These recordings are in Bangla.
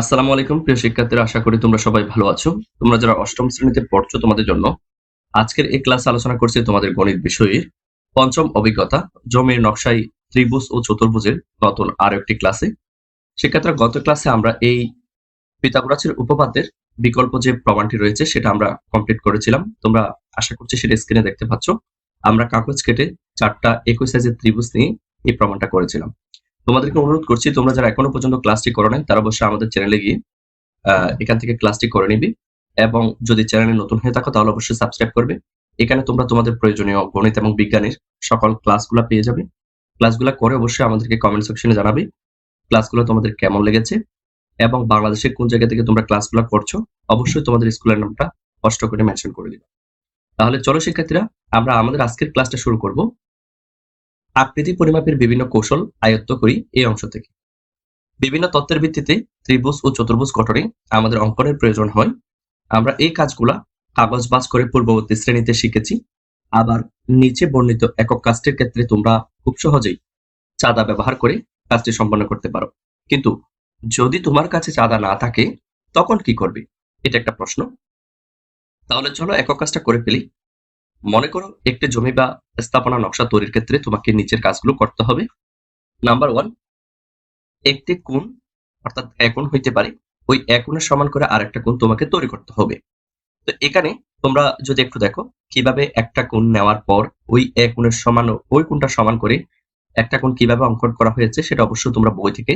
আসসালামু আলাইকুম, প্রিয় শিক্ষার্থীরা, আশা করি তোমরা সবাই ভালো আছো। তোমরা যারা অষ্টম শ্রেণীতে পড়ছো তোমাদের জন্য আজকের এই ক্লাস আলোচনা করছি তোমাদের গণিত বিষয়ের পঞ্চম অভিজ্ঞতা, জমির নকশায় ত্রিভুজ ও চতুর্ভুজের নতুন আরও একটি ক্লাসে। শিক্ষার্থীরা, গত ক্লাসে আমরা এই পিতাগোরাসের উপপাদ্যের বিকল্প যে প্রমাণটি রয়েছে, সেটা আমরা কমপ্লিট করেছিলাম। তোমরা আশা করছি সেটা স্ক্রিনে দেখতে পাচ্ছ। আমরা কাগজ কেটে চারটা একই সাইজের ত্রিভুজ নিয়ে এই প্রমাণটা করেছিলাম। তোমাদেরকে অনুরোধ করছি, তোমরা যারা এখনও পর্যন্ত ক্লাসটি করো নাই, তারা অবশ্যই আমাদের চ্যানেলে গিয়ে এখান থেকে ক্লাসটি করে নিবি এবং যদি চ্যানেলে নতুন হয়ে থাকো, তাহলে অবশ্যই সাবস্ক্রাইব করবে। এখানে তোমরা তোমাদের প্রয়োজনীয় গণিত এবং বিজ্ঞানের সকল ক্লাসগুলো পেয়ে যাবে। ক্লাসগুলো করে অবশ্যই আমাদেরকে কমেন্ট সেকশনে জানাবে ক্লাসগুলো তোমাদের কেমন লেগেছে এবং বাংলাদেশের কোন জায়গা থেকে তোমরা ক্লাসগুলো করছ, অবশ্যই তোমাদের স্কুলের নামটা কষ্ট করে মেনশন করে দিবে। তাহলে চলো শিক্ষার্থীরা, আমরা আমাদের আজকের ক্লাসটা শুরু করব। আকৃতি পরিমাপের বিভিন্ন কৌশল আয়ত্ত করি এই অংশ থেকে। বিভিন্ন তত্ত্বের ভিত্তিতে ত্রিভুজ ও চতুর্ভুজ গঠনে আমাদের অঙ্কনের প্রয়োজন হয়। আমরা এই কাজগুলা কাগজ বাজ করে পূর্ববর্তী শ্রেণীতে শিখেছি। আবার নিচে বর্ণিত একক কাজটির ক্ষেত্রে তোমরা খুব সহজেই চাঁদা ব্যবহার করে কাজটি সম্পন্ন করতে পারো। কিন্তু যদি তোমার কাছে চাঁদা না থাকে, তখন কি করবে? এটা একটা প্রশ্ন। তাহলে চলো একক কাজটা করে ফেলি। মনে করো একটি জমি বা স্থাপনা নকশা তৈরির ক্ষেত্রে তোমাকে নিচের কাজগুলো করতে হবে। নাম্বার ওয়ান একটি কোণ, অর্থাৎ একোণ হইতে পারে, ওই একোণের সমান করে আরেকটা কোণ তোমাকে তৈরি করতে হবে। তো এখানে তোমরা যদি একটু দেখো, কীভাবে একটা কোণ নেওয়ার পর ওই একোণের সমান ওই কোণটা সমান করে একটা কোণ কীভাবে অঙ্কন করা হয়েছে সেটা অবশ্যই তোমরা বই থেকে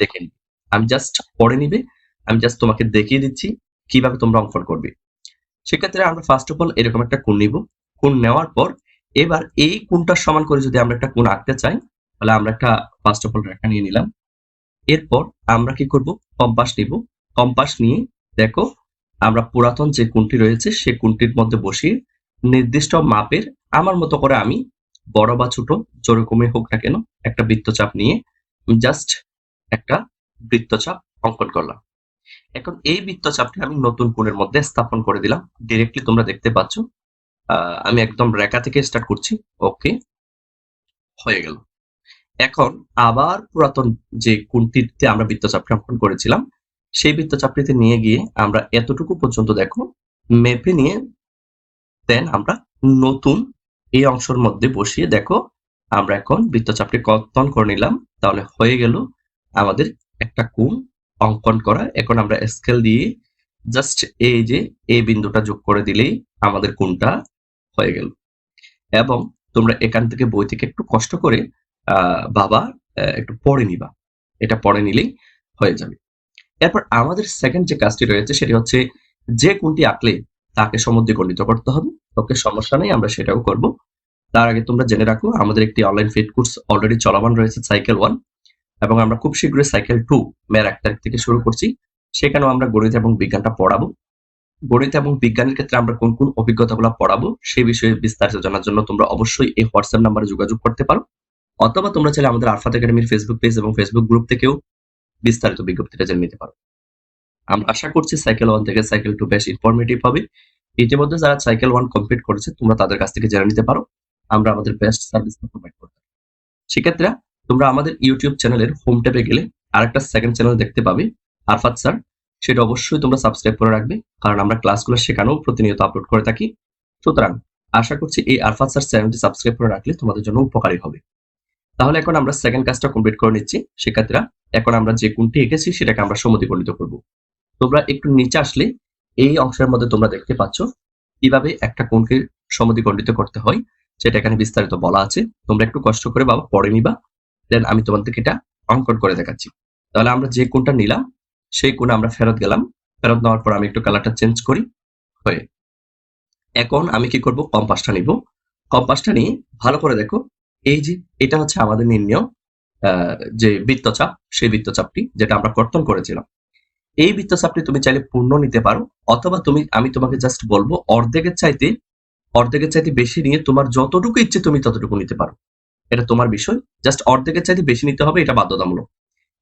দেখে নিবে। আমি জাস্ট পড়ে নিবে, আমি জাস্ট তোমাকে দেখিয়ে দিচ্ছি কীভাবে তোমরা অঙ্কন করবে। সেক্ষেত্রে আমরা ফার্স্ট অফ অল এরকম একটা কোণ নিব। কোণ নেওয়ার পর এবার এই কোণটার সমান করে যদি আমরা একটা কোণ আঁকতে চাই, তাহলে আমরা একটা ফার্স্ট অফ অল রেখা নিয়ে নিলাম। এরপর আমরা কি করব? কম্পাস নিব। কম্পাস নিয়ে দেখো, আমরা পুরাতন যে কোণটি রয়েছে, সে কোণটির মধ্যে বসিয়ে নির্দিষ্ট মাপের, আমার মতো করে আমি বড় বা ছোট, যেরকমই হোক না কেন, একটা বৃত্তচাপ নিয়ে জাস্ট একটা বৃত্তচাপ অঙ্কন করলাম। এখন এই বৃত্তচাপটি আমি নতুন কোণের মধ্যে স্থাপন করে দিলাম। ডিরেক্টলি তোমরা দেখতে পাচ্ছ। আমি একদম রেখা থেকে স্টার্ট করছি। ওকে হয়ে গেল। এখন আবার পুরাতন যে কোণটিতে আমরা বৃত্তচাপটি অঙ্কন করেছিলাম, সেই বৃত্তচাপটিতে নিয়ে গিয়ে আমরা এতটুকু পর্যন্ত দেখো, মেপে নিয়ে দেন আমরা নতুন এই অংশের মধ্যে বসিয়ে দেখো, আমরা এখন বৃত্তচাপটি কর্তন করে নিলাম। তাহলে হয়ে গেল আমাদের একটা কোণ। অঙ্কন করা। এখন আমরা স্কেল দিয়ে জাস্ট এই যে এই বিন্দুটা যোগ করে দিলেই আমাদের কোনটা হয়ে গেল। এবং তোমরা এখান থেকে বই থেকে একটু কষ্ট করে বাবা একটু পড়ে নিবা। এটা পড়ে নিলেই হয়ে যাবে। এরপর আমাদের সেকেন্ড যে কাজটি রয়েছে সেটি হচ্ছে যে কোনটি আঁকলে তাকে সমুদ্রীকরণিত করতে হবে। ওকে, সমস্যা নেই, আমরা সেটাও করব। তার আগে তোমরা জেনে রাখো, আমাদের একটি অনলাইন ফিট কোর্স অলরেডি চলমান রয়েছে সাইকেল ওয়ান এবং আমরা খুব শীঘ্রই সাইকেল টু মেয়ের এক তারিখ থেকে শুরু করছি। সেখানেও আমরা গণিত এবং বিজ্ঞানটা পড়াবো। গণিত এবং বিজ্ঞানের ক্ষেত্রে আমরা কোন কোন অভিজ্ঞতাগুলো পড়াবো সেই বিষয়ে বিস্তারিত জানার জন্য তোমরা অবশ্যই এই হোয়াটসঅ্যাপ নাম্বারে যোগাযোগ করতে পারো। অথবা তোমরা চাইলে আমাদের আরফাত একাডেমির ফেসবুক পেজ এবং ফেসবুক গ্রুপ থেকেও বিস্তারিত বিজ্ঞপ্তিটা জেনে নিতে পারো। আমরা আশা করছি সাইকেল ওয়ান থেকে সাইকেল টু বেশ ইনফরমেটিভ হবে। ইতিমধ্যে যারা সাইকেল ওয়ান কমপ্লিট করেছে, তোমরা তাদের কাছ থেকে জেনে নিতে পারো। আমরা আমাদের বেস্ট সার্ভিস প্রোভাইড করতে পারি। তোমরা আমাদের ইউটিউব চ্যানেলের হোম ট্যাবে গেলে আরেকটা সেকেন্ড চ্যানেল দেখতে পাবে, আরফাত স্যার সেটা অবশ্যই তোমরা সাবস্ক্রাইব করে রাখবে, কারণ আমরা ক্লাসগুলো সেখানেও প্রতিনিয়ত আপলোড করে থাকি। সুতরাং আশা করছি এই আরফাত স্যার চ্যানেলটি সাবস্ক্রাইব করে রাখলে তোমাদের জন্য উপকারী হবে। তাহলে এখন আমরা সেকেন্ড কাজটা কমপ্লিট করে নিচ্ছি। শিক্ষার্থীরা, এখন আমরা যে কোনটি এঁকেছি সেটাকে আমরা সমদ্বিখণ্ডিত করব। তোমরা একটু নিচে আসলে এই অংশের মধ্যে তোমরা দেখতে পাচ্ছ কীভাবে একটা কোণকে সমদ্বিখণ্ডিত করতে হয়, সেটা এখানে বিস্তারিত বলা আছে। তোমরা একটু কষ্ট করে বাবা পড়ে নিবা। দেন আমি তোমাদেরকে এটা অঙ্কন করে দেখাচ্ছি। তাহলে আমরা যে কোনটা নিলাম, সেই কোণে আমরা ফেরত গেলাম। ফেরত নেওয়ার পর আমি একটু কালারটা চেঞ্জ করি। হয়ে। এখন আমি কি করব? কম্পাসটা নিব। কম্পাসটা নিয়ে ভালো করে দেখো, এই যে এটা হচ্ছে আমাদের নির্ণয় যে বৃত্তচাপ, সেই বৃত্তচাপটি যেটা আমরা কর্তন করেছিলাম। এই বৃত্তচাপটি তুমি চাইলে পূর্ণ নিতে পারো, অথবা তুমি, আমি তোমাকে জাস্ট বলব, অর্ধেকের চাইতে অর্ধেকের চাইতে বেশি নিয়ে তোমার যতটুকু ইচ্ছে তুমি ততটুকু নিতে পারো। এটা তোমার বিষয়। জাস্ট অর্ধেকের চাইতে বেশি নিতে হবে, এটা বাধ্যতামূলক।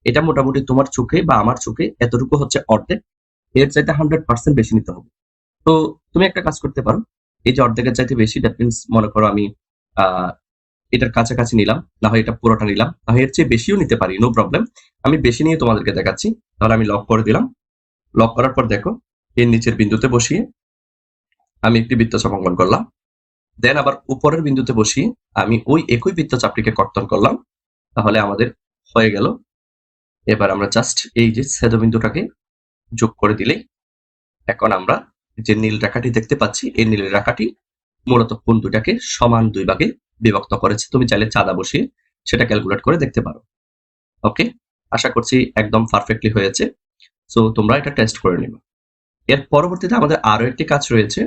এটা মোটামুটি তোমার চোখে বা আমার চোখে এতটুকু হচ্ছে অর্ধেক। এর চাইতে হান্ড্রেড পার্সেন্ট বেশি নিতে হবে। তো তুমি একটা কাজ করতে পারো। এই যে অর্ধেকের চাইতে বেশি দ্যাট মিনস মনে করো আমি এটার কাছাকাছি নিলাম, না হয় এটা পুরোটা নিলাম, না হয় এর চেয়ে বেশিও নিতে পারি নো প্রবলেম আমি বেশি নিয়ে তোমাদেরকে দেখাচ্ছি। তাহলে আমি লক করে দিলাম। লক করার পর দেখো, এর নিচের বিন্দুতে বসিয়ে আমি একটি বৃত্তচাপ অঙ্কন করলাম। দেন আবার উপরের বিন্দুতে বসিয়ে আমি ওই একই বৃত্তচাপটিকে কর্তন করলাম, তাহলে আমাদের হয়ে গেল। এবার আমরা জাস্ট এই যে ছেদবিন্দুটাকে যোগ করে দিলেই এখন আমরা যে নীল রেখাটি দেখতে পাচ্ছি, এই নীল রেখাটি মূলত কোন দুটাকে সমান দুই ভাগে বিভক্ত করেছে, তুমি চাইলে চাঁদা বসিয়ে সেটা ক্যালকুলেট করে দেখতে পারো। ওকে আশা করছি একদম পারফেক্টলি হয়েছে। সো তোমরা এটা টেস্ট করে নিবে। এর পরবর্তীতে আমাদের আরও একটি কাজ রয়েছে,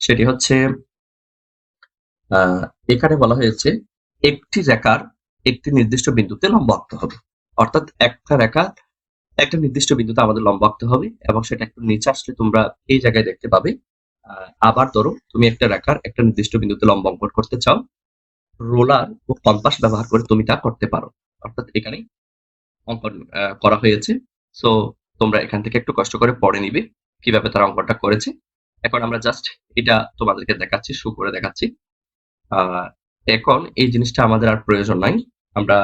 সেটি হচ্ছে এখানে বলা হয়েছে, একটি রেখার একটি নির্দিষ্ট বিন্দুতে লম্ব আঁকতে হবে। অর্থাৎ একটা রেখা একটা নির্দিষ্ট বিন্দুতে আমাদের লম্ব আঁকতে হবে এবং সেটা একটু নিচে আসলে তোমরা এই জায়গায় দেখতে পাবে। আবার ধরো, তুমি একটা রেখার একটা নির্দিষ্ট বিন্দুতে লম্ব অঙ্কন করতে চাও, রোলার ও কম্পাস ব্যবহার করে তুমি তা করতে পারো। অর্থাৎ এখানে অঙ্কন করা হয়েছে। সো তোমরা এখান থেকে একটু কষ্ট করে পড়ে নিবে কীভাবে তারা অঙ্কনটা করেছে। এখন আমরা জাস্ট এটা তোমাদেরকে দেখাচ্ছি শু করে দেখাচ্ছি। এখন এই জিনিসটা আমাদের আর প্রয়োজন নাই। আমরা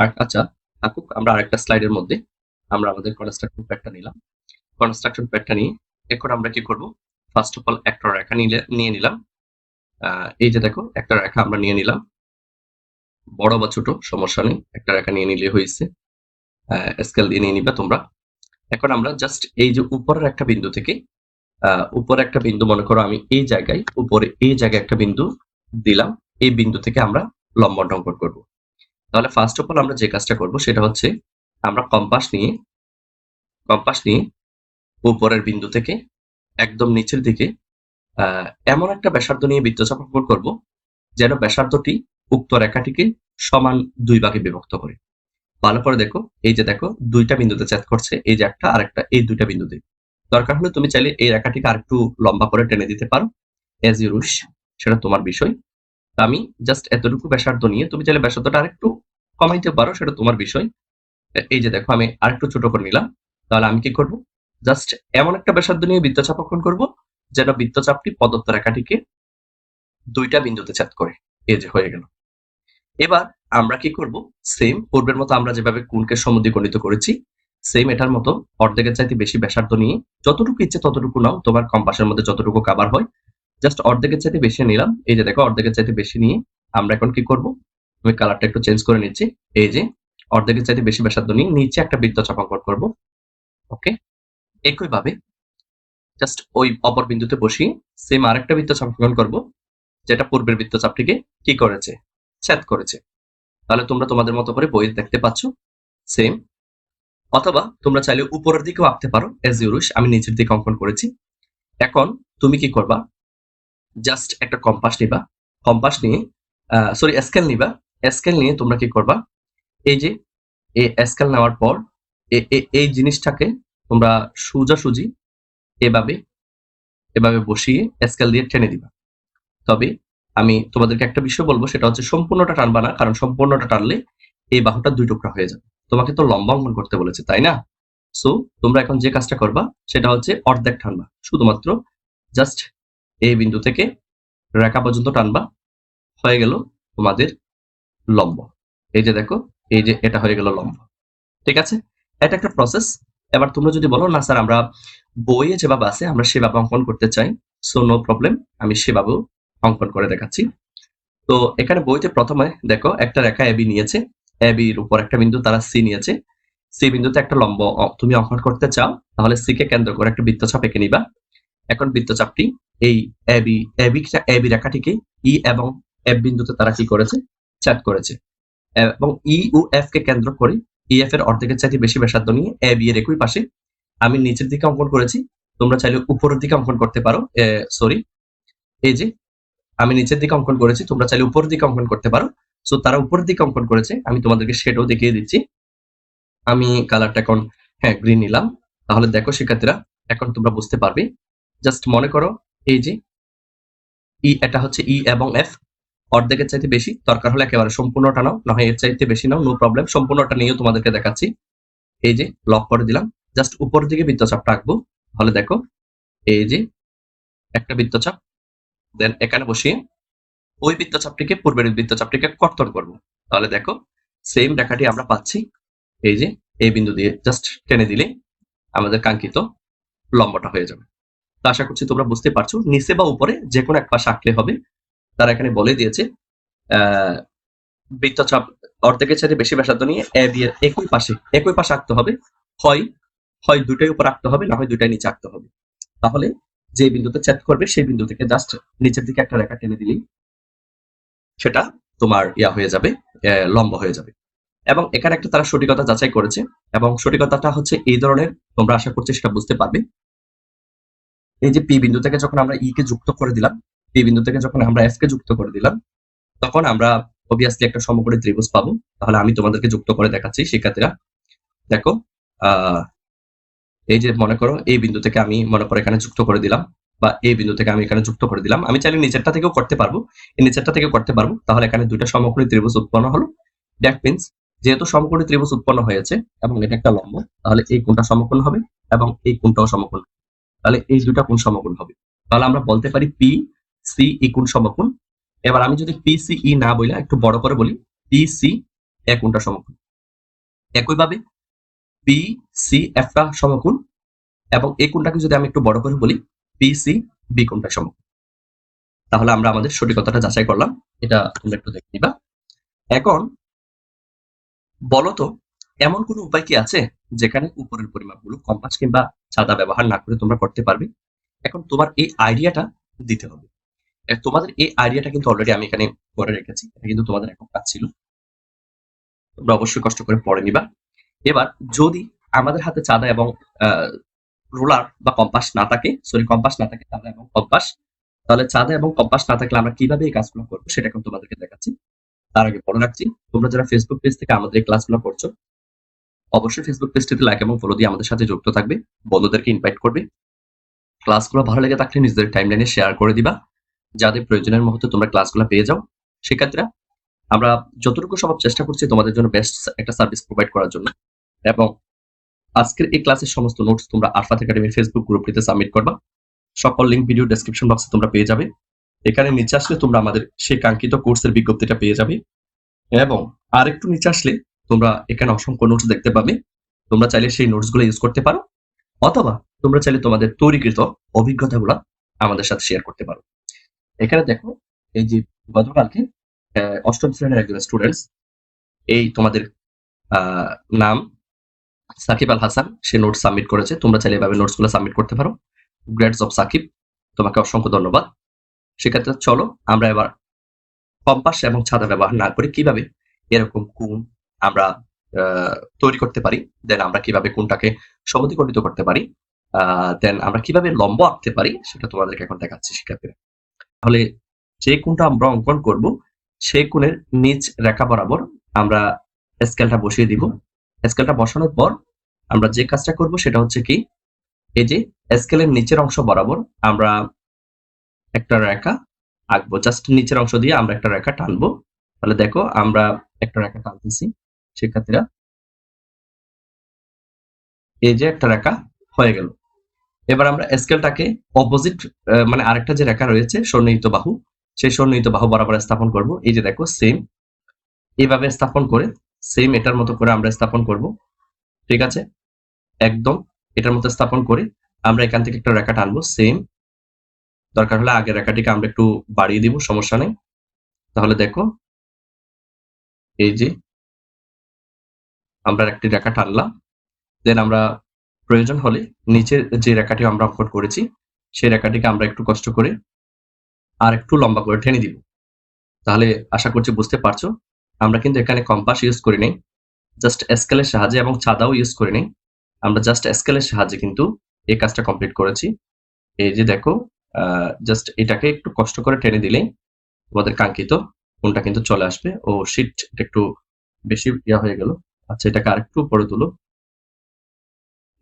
আর আচ্ছা থাকুক, আমরা আরেকটা স্লাইডের মধ্যে, আমরা আমাদের কনস্ট্রাকশন প্যাডটা নিলাম। কনস্ট্রাকশন প্যাডটা নিয়ে, এখন আমরা কি করব? ফার্স্ট অফ অল একটা রেখা নিলে, নিয়ে নিলাম। এই যে দেখো, একটা রেখা আমরা নিয়ে নিলাম। বড় বা ছোট, সমস্যা নেই, একটা রেখা নিয়ে নিলে হয়েছে। স্কেল দিয়ে নিয়ে নিবে তোমরা। এখন আমরা জাস্ট এই যে উপরের একটা বিন্দু থেকে উপরে একটা বিন্দু মনে করো আমি এই জায়গায়, উপরে এই জায়গায় একটা বিন্দু দিলাম, এই বিন্দু থেকে আমরা লম্ব অঙ্কন করব। তাহলে ফার্স্ট অফ অল আমরা যে কাজটা করব সেটা হচ্ছে আমরা কম্পাস নিয়ে কম্পাস নিয়ে উপরের বিন্দু থেকে একদম নিচের দিকে এমন একটা ব্যাসার্ধ নিয়ে বৃত্তচাপ অঙ্কন করব যেন ব্যাসার্ধটি উক্ত রেখাটিকে সমান দুই ভাগে বিভক্ত করে। ভালো করে দেখো, এই যে দেখো, দুইটা বিন্দুতে ছেদ করছে, এই যে একটা আর একটা, এই দুইটা বিন্দুতে। দরকার হলে তুমি চাইলে এই রেখাটিকে আরেকটু লম্বা করে টেনে দিতে পারো এজ ইউ উইশ সেটা তোমার বিষয়। আমি জাস্ট এতটুকু ব্যাসার্ধ নিয়ে, তুমি চাইলে ব্যাসার্ধটা আরেকটু কমাইতে পারো, সেটা তোমার বিষয়। এই যে দেখো, আমি আরেকটু ছোট করে নিলাম। তাহলে আমি কি করব? জাস্ট এমন একটা ব্যাসার্ধ নিয়ে বৃত্তচাপ অঙ্কন করব, যেন বৃত্তচাপটি প্রদত্ত রেখাটিকে দুইটা বিন্দুতে ছেদ করে। এই যে হয়ে গেল। এবার আমরা কি করব? সেম পূর্বের মতো আমরা যেভাবে কোণকে সমদ্বিগণিত করেছি সেম এটার মতো। অর্ধেকের চাইতে বেশি ব্যাসার্ধ নিয়ে যতটুকু ইচ্ছে ততটুকু নাও। তোমার কম্পাসের মধ্যে যতটুকু কাবার হয় জাস্ট অর্ধেকের চাইতে বেশি নিলাম। এই যে দেখো, অর্ধেকের চাইতে বেশি নিয়ে আমরা এখন কি করব? আমি কালারটা একটু চেঞ্জ করে নিচ্ছি। এই যে অর্ধেকের চাইতে বেশি ব্যাসার্ধ নিয়ে নিচে একটা বৃত্তচাপ অঙ্কন করব। ওকে একইভাবে জাস্ট ওই অপর বিন্দুতে বসিয়ে সেম আরেকটা বৃত্তচাপ অঙ্কন করব, যেটা পূর্বের বৃত্তচাপটিকে কি করেছে? ছেদ করেছে। তাহলে তোমরা তোমাদের মতো করে বই দেখতে পাচ্ছ। সেম অথবা তোমরা চাইলে উপরের দিকেও আঁকতে পারো এজ ইউরুশ আমি নিচের দিকে অঙ্কন করেছি। এখন তুমি কি করবা? জাস্ট একটা কম্পাস নিবা। কম্পাস নিয়ে সরি স্কেল নিবা। স্কেল নিয়ে তোমরা কি করবা? এই যে এই স্কেল নেওয়ার পর এই জিনিসটাকে তোমরা সোজাসুজি এভাবে এভাবে বসিয়ে স্কেল দিয়ে টেনে দিবা তবে আমি তোমাদেরকে একটা বিষয় বলব, সেটা হচ্ছে সম্পূর্ণটা টানবা না, কারণ সম্পূর্ণটা টানলে এই বাহুটা দুই টুকরা হয়ে যাবে। তোমাকে তো লম্বা অঙ্কন করতে বলেছে, তাই না? সো তোমরা এখন যে কাজটা করবা, সেটা হচ্ছে অর্ধেক টানবা। শুধুমাত্র জাস্ট এই বিন্দু থেকে রেখা পর্যন্ত টানবা। হয়ে গেল তোমাদের লম্ব। এই যে দেখো, এই যে এটা হয়ে গেল লম্ব। ঠিক আছে? এটা একটা প্রসেস এবার তোমরা যদি বলো, না স্যার, আমরা বইয়ে যেভাবে আছে, আমরা সেভাবে অঙ্কন করতে চাই। সো নো প্রবলেম আমি সেভাবেও অঙ্কন করে দেখাচ্ছি। তো এখানে বইতে প্রথমে দেখো, একটা রেখা এবি নিয়েছে। এবির উপর একটা বিন্দু, তারা সি নিয়েছে। সি বিন্দুতে একটা লম্ব তুমি অঙ্কন করতে চাও, তাহলে সি কে কেন্দ্র করে একটা বৃত্তচাপ এঁকে নিবা। এখন বৃত্তচাপটি এই এবি এবি এবি রেখাটিকে ই এবং এফ বিন্দুতে তারা কি করেছে? ছেদ করেছে। এবং ই ও এফ কে কেন্দ্র করে ই এফ এর অর্ধেকের চাইতে বেশি ব্যাসার্ধ নিয়ে এ বি এর একই পাশে আমি নিচের দিকে অঙ্কন করেছি, তোমরা চাইলে উপরের দিকে অঙ্কন করতে পারো। সরি, এই যে, আমি নিচের দিকে অঙ্কন করেছি, তোমরা চাইলে উপরের দিকে অঙ্কন করতে পারো। সো তারা উপরের দিকে অঙ্কন করেছে। আমি তোমাদেরকে সেটাও দেখিয়ে দিচ্ছি। আমি কালারটা এখন হ্যাঁ গ্রিন নিলাম। তাহলে দেখো শিক্ষার্থীরা, এখন তোমরা বুঝতে পারবে। জাস্ট মনে করো, এই যে ই এটা হচ্ছে ই এবং এফ অর্ধেকের চাইতে বেশি, দরকার হলে একেবারে সম্পূর্ণটা নাও, না হয় এর চাইতে বেশি নাও নো প্রবলেম সম্পূর্ণটা নিয়েও তোমাদেরকে দেখাচ্ছি। এই যে লক করে দিলাম। জাস্ট উপর দিকে বৃত্তচাপ আঁকবো। তাহলে দেখো, এই যে, একটা বৃত্তচাপ দেন এখানে বসিয়ে ওই বৃত্তচাপটিকে পূর্বের বৃত্তচাপটিকে কর্তন করব। তাহলে দেখো সেম রেখাটি আমরা পাচ্ছি, এই যে, এই বিন্দু দিয়ে জাস্ট টেনে দিলে আমাদের কাঙ্ক্ষিত লম্বটা হয়ে যাবে। তা আশা করছি তোমরা বুঝতে পারছ, নিচে বা উপরে যে কোনো এক পাশ আঁকলে হবে। তারা এখানে বলে দিয়েছে, আহ, বৃত্তচাপ অর্ধেকের চাইতে বেশি ব্যাসার্ধ নিয়ে এ এর একই পাশে একই পাশে আঁকতে হবে। হয় হয় দুটাই উপর আঁকতে হবে, না হয় দুটাই নিচে আঁকতে হবে। তাহলে যে বিন্দুতে ছেদ করবে, সেই বিন্দু থেকে জাস্ট নিচের দিকে একটা রেখা টেনে দিলেই সেটা তোমার ইয়া হয়ে যাবে লম্ব হয়ে যাবে। এবং এখানে একটা তারা সঠিকতা যাচাই করেছে, এবং সঠিকতাটা হচ্ছে এই ধরনের, তোমরা আশা করছি সেটা বুঝতে পারবে। এই যে পি বিন্দু থেকে যখন আমরা ই কে যুক্ত করে দিলাম, পি বিন্দু থেকে যখন আমরা এফ কে যুক্ত করে দিলাম, তখন আমরা অবভিয়াসলি একটা সমকোণী ত্রিভুজ পাবো। তাহলে আমি তোমাদেরকে যুক্ত করে দেখাচ্ছি, শিক্ষার্থীরা। দেখো এই যে মনে করো, এই বিন্দু থেকে আমি মনে করো এখানে যুক্ত করে দিলাম। বা এই বিন্দু থেকে আমি এখানে যুক্ত করে দিলাম। আমি চাইলে নিচেরটা থেকেও করতে পারব। এই নিচেরটা থেকে করতে পারব। তাহলে এখানে দুইটা সমকোণী ত্রিভুজ উৎপন্ন হলো। দ্যাট মিনস যেহেতু সমকোণী ত্রিভুজ উৎপন্ন হয়েছে এবং এটা একটা লম্ব, তাহলে এই কোণটা সমকোণ হবে এবং এই কোণটাও সমকোণ তাহলে এই দুইটা কোণ সমকোণ হবে। তাহলে আমরা বলতে পারি পি সি ই কোণ সমকোণ। এবার আমি যদি পি সি ই না বলি, একটু বড় করে বলি পি সি এ কোণটা সমকোণ। একইভাবে পি সি এফটা সমকোণ এবং এই কোণটাকে যদি আমি একটু বড় করে বলি পি সি বি কোণটা সমকোণ তাহলে আমরা আমাদের সঠিকতাটা যাচাই করলাম। এটা তোমরা একটু দেখে নিবা। এখন বলতো এমন কোনো উপায় কি আছে যেখানে উপরের পরিমাপগুলো কম্পাস কিংবা চাঁদা ব্যবহার না করে তোমরা করতে পারবে? এখন তোমার এই আইডিয়াটা দিতে হবে। তোমাদের এই আইডিয়াটা কিন্তু অলরেডি আমি এখানে করে রেখেছি। এটা কিন্তু তোমাদের এখন কাজ ছিল। তোমরা অবশ্যই কষ্ট করে পড়ে নিবা। এবার যদি আমাদের হাতে চাঁদা এবং রোলার বা কম্পাস না থাকে সরি কম্পাস না থাকে চাঁদা এবং কম্পাস। তাহলে চাঁদা এবং কম্পাস না থাকলে আমরা কীভাবে এই কাজগুলো করব সেটা এখন তোমাদেরকে দেখাচ্ছি। তার আগে বলে রাখছি, তোমরা যারা ফেসবুক পেজ থেকে আমাদের এই ক্লাসগুলো করছ, অবশ্যই ফেসবুক পেজটিতে লাইক এবং ফলো দিয়ে আমাদের সাথে যুক্ত থাকবে, বন্ধুদেরকে ইনভাইট করবে। ক্লাসগুলো ভালো লেগে থাকলে নিজেদের টাইমলাইনে শেয়ার করে দিবা। যাদের প্রয়োজনের মুহূর্তে তোমরা ক্লাসগুলো পেয়ে যাও শিক্ষার্থীরা আমরা যতটুকু সম্ভব চেষ্টা করছি তোমাদের জন্য বেস্ট একটা সার্ভিস প্রোভাইড করার জন্য। এবং আজকের এই ক্লাসের সমস্ত নোটস তোমরা আরফাত একাডেমির ফেসবুক গ্রুপটিতে সাবমিট করবা। সকল লিঙ্ক ভিডিও ডেসক্রিপশন বক্সে তোমরা পেয়ে যাবে। এখানে নিচে আসলে তোমরা আমাদের সেই কাঙ্ক্ষিত কোর্সের বিজ্ঞপ্তিটা পেয়ে যাবে। এবং আরেকটু নিচে আসলে তোমরা এখানে অসংখ্য নোটস দেখতে পাবে। তোমরা চাইলে সেই নোটসগুলো ইউজ করতে পারো। অথবা তোমরা চাইলে তোমাদের তৈরিকৃত অভিজ্ঞতাগুলো আমাদের সাথে শেয়ার করতে পারো। এখানে দেখো, এই যে গতকালকে অষ্টম শ্রেণির একজন স্টুডেন্টস এই তোমাদের নাম সাকিব আল হাসান, সে নোট সাবমিট করেছে। তোমরা চাইলে এভাবে নোটসগুলো সাবমিট করতে পারো। গ্রেডস অফ সাকিব, তোমাকে অসংখ্য ধন্যবাদ। সেক্ষেত্রে চলো আমরা এবার কম্পাস এবং ছাদা ব্যবহার না করে কীভাবে এরকম কোণ আমরা তৈরি করতে পারি দেন আমরা কীভাবে কোনটাকে সমদ্বিখণ্ডিত করতে পারি দেন আমরা কীভাবে লম্ব আঁকতে পারি, সেটা তোমাদেরকে এখন দেখাচ্ছি শিক্ষার্থীরা। তাহলে যে কোনটা আমরা অঙ্কন করব, সেই কোণের নিচ রেখা বরাবর আমরা স্কেলটা বসিয়ে দিব। স্কেলটা বসানোর পর আমরা যে কাজটা করব সেটা হচ্ছে কি, এই যে স্কেলের নিচের অংশ বরাবর আমরা একটা রেখা আঁকবো। জাস্ট নিচের অংশ দিয়ে আমরা একটা রেখা টানবো। তাহলে দেখো আমরা একটা রেখা টানতেছি শিক্ষার্থীরা। এই যে একটা রেখা হয়ে গেল। এবার আমরা স্কেলটাকে অপোজিট মানে আরেকটা যে রেখা রয়েছে সন্নিহিত বাহু, সেই সন্নিহিত বাহু বরাবর স্থাপন করব। এই যে দেখো সেম এভাবে স্থাপন করে সেম এটার মতো করে আমরা স্থাপন করব। ঠিক আছে? একদম এটার মতো স্থাপন করে আমরা এখান থেকে একটা রেখা টানবো সেম দরকার হলে আগের রেখাটিকে আমরা একটু বাড়িয়ে দিব, সমস্যা নেই। তাহলে দেখো, এই যে আমরা একটি রেখা টানলাম। দেন আমরা প্রয়োজন হলে নিচের যে রেখাটি আমরা অঙ্কন করেছি, সেই রেখাটিকে আমরা একটু কষ্ট করে আর একটু লম্বা করে টেনে দিব। তাহলে আশা করছি বুঝতে পারছ। আমরা কিন্তু এখানে কম্পাস ইউজ করি নাই জাস্ট স্কেলের সাহায্যে এবং ছাদাও ইউজ করি নাই। আমরা জাস্ট স্কেলের সাহায্যে কিন্তু এই কাজটা কমপ্লিট করেছি। এই যে দেখো জাস্ট এটাকে একটু কষ্ট করে টেনে দিলেই তোমাদের কাঙ্ক্ষিত কোনটা কিন্তু চলে আসবে। ও শীট একটু বেশি ইয়া হয়ে গেল। আচ্ছা এটাকে আরেকটু পরে তুলো।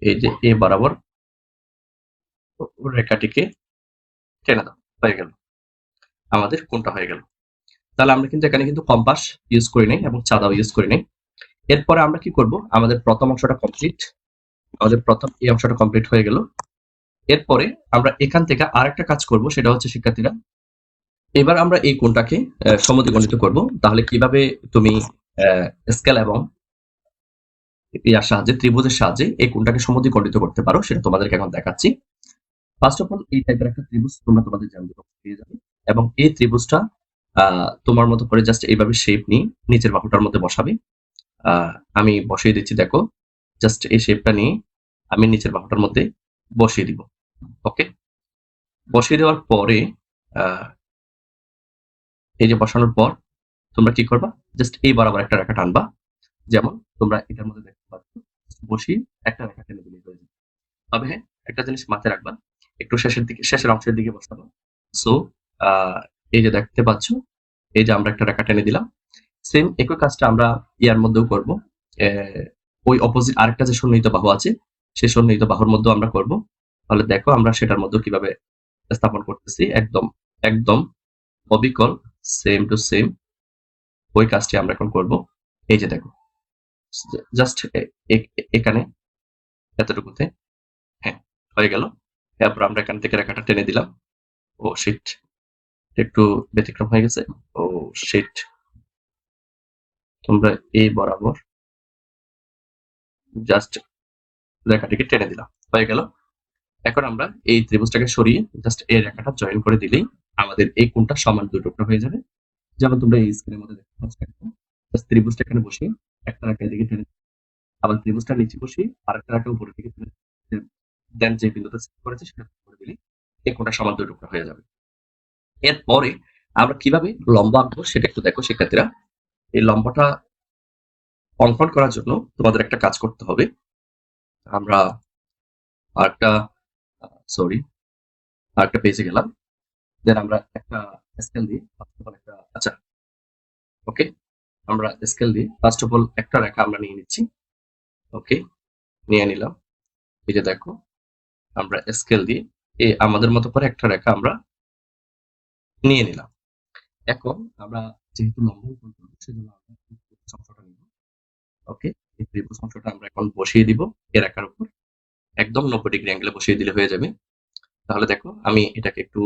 এই যে এ বরাবর রেখাটিকে টেনে দাও, হয়ে গেল। আমাদের কোনটা হয়ে গেল? তাহলে আমরা কিন্তু এখানে কিন্তু কম্পাস ইউজ করি নাই এবং চাঁদাও ইউজ করি নাই। এরপরে আমরা কি করব? আমাদের প্রথম অংশটা কমপ্লিট আমাদের প্রথম এই অংশটা কমপ্লিট হয়ে গেল। এরপরে আমরা এখান থেকে আরেকটা কাজ করব সেটা হচ্ছে শিক্ষার্থীরা। এবার আমরা এই কোণটাকে আহ, সমদ্বিখণ্ডিত করব। তাহলে কীভাবে তুমি স্কেল এবং ইয়ার সাহায্যে ত্রিভুজের সাহায্যে এই কোনটাকে কোণটাকে সমদ্বিখণ্ডিত করতে পারো সেটা তোমাদেরকে এখন দেখাচ্ছি। ফার্স্ট অফ অল এই টাইপের একটা ত্রিভুজ তোমরা তোমাদের বক্সে পেয়ে এবং এই ত্রিভুজটা তোমার মতো করে জাস্ট এইভাবে শেপ নিয়ে নিচের বাহুটার মধ্যে বসাবে। আমি বসিয়ে দিচ্ছি, দেখো জাস্ট এই শেপটা নিয়ে আমি নিচের বাহুটার মধ্যে বসিয়ে দিব ওকে বসিয়ে দেওয়ার পরে এই যে বসানোর পর তোমরা কি করবা? জাস্ট এই বরাবর একটা রেখা টানবা, যেমন তোমরা এটার মধ্যে দেখতে পাচ্ছ, বসিয়ে একটা রেখা টেনে দিলে হয়ে যাবে। তবে হ্যাঁ একটা জিনিস মাথায় রাখবা, একটু শেষের দিকে, শেষের অংশের দিকে বসাবো। সো এই যে দেখতে পাচ্ছ, এই যে আমরা একটা রেখা টেনে দিলাম। সেম একই কাজটা আমরা ইয়ার মধ্যেও করব। ওই অপোজিট আরেকটা যে সন্নিহিত বাহু আছে, সেই সন্নিহিত বাহুর মধ্যেও আমরা করব। তাহলে দেখো আমরা সেটার মধ্যে কীভাবে স্থাপন করতেছি। একদম একদম অবিকল সেম টু সেম ওই কাজটি আমরা এখন করব। এই যে দেখো জাস্ট এখানে এতটুকুতে হ্যাঁ হয়ে গেল। তারপর আমরা এখান থেকে রেখাটা টেনে দিলাম। ও শিট একটু ব্যতিক্রম হয়ে গেছে। ও শিট তোমরা এই বরাবর জাস্ট রেখাটিকে টেনে দিলাম। হয়ে গেল। এখন আমরা এই ত্রিভুজটাকে সরিয়ে জাস্ট এই রেখাটা জয়েন করে দিলেই আমাদের এই কোণটা সমান দুই টুকরা হয়ে যাবে। যেমন তোমরা এই স্ক্রিনের মধ্যে দেখতে পাচ্ছ। Just ত্রিভুজটা এখানে বসিয়ে একটা রেখা দিকে টেনে আবার ত্রিভুজটা নিচে বসিয়ে আরেকটা রেখা উপরের দিকে টেনে দেন যে বিন্দুটা সেট করেছে সেটা করে দিলেই এই কোণটা সমান দুই টুকরা হয়ে যাবে। এরপরে আমরা কীভাবে লম্বা আঁকবো সেটা একটু দেখো শিক্ষার্থীরা। এই লম্বাটা অঙ্কন করার জন্য তোমাদের একটা কাজ করতে হবে। আমরা আরেকটা সরি আরেকটা পেজে গেলাম। দেন আমরা একটা স্কেল দিয়ে ফার্স্ট অফ অল একটা আচ্ছা ওকে আমরা স্কেল দিয়ে ফার্স্ট অফ অল একটা রেখা আমরা নিয়ে নিচ্ছি। ওকে নিয়ে নিলাম। এই যে দেখো, আমরা স্কেল দিয়ে, এই আমাদের মতো করে একটা রেখা আমরা নিয়ে নিলাম। এখন আমরা যেহেতু অঙ্কন করব, সেজন্য আমরা অংশটা নিব। ওকে এই ত্রিভুজ অংশটা আমরা এখন বসিয়ে দিব এর রেখার উপর। একদম নব্বই ডিগ্রি অ্যাঙ্গেলে বসিয়ে দিলে হয়ে যাবে। তাহলে দেখো, আমি এটাকে একটু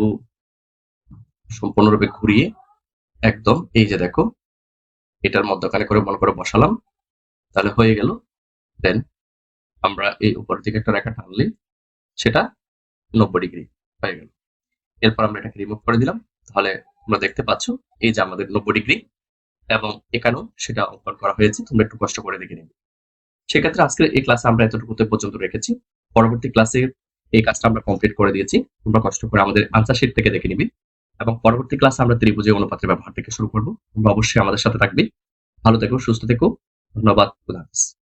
সম্পূর্ণরূপে ঘুরিয়ে একদম এই যে দেখো, এটার মধ্যখানে করে মনে করে বসালাম। তাহলে হয়ে গেল। দেন আমরা এই উপর থেকে একটা রেখা টানলে সেটা নব্বই ডিগ্রি হয়ে গেল। এরপর আমরা এটাকে রিমুভ করে দিলাম। তাহলে তোমরা দেখতে পাচ্ছ, এই যে আমাদের নব্বই ডিগ্রি এবং এখানেও সেটা অঙ্কন করা হয়েছে, তোমরা একটু কষ্ট করে দেখে নেবে। সেক্ষেত্রে আজকের এই ক্লাসে আমরা এতটুকুতে পর্যন্ত রেখেছি। পরবর্তী ক্লাসে এই কাজটা আমরা কমপ্লিট করে দিয়েছি, তোমরা কষ্ট করে আমাদের আনসার শিট থেকে দেখে নিবি। এবং পরবর্তী ক্লাসে আমরা ত্রিভুজের অনুপাতের ব্যবহার থেকে শুরু করব। তোমরা অবশ্যই আমাদের সাথে থাকবে। ভালো থেকো, সুস্থ থেকো। ধন্যবাদ, খুদা হাফেজ।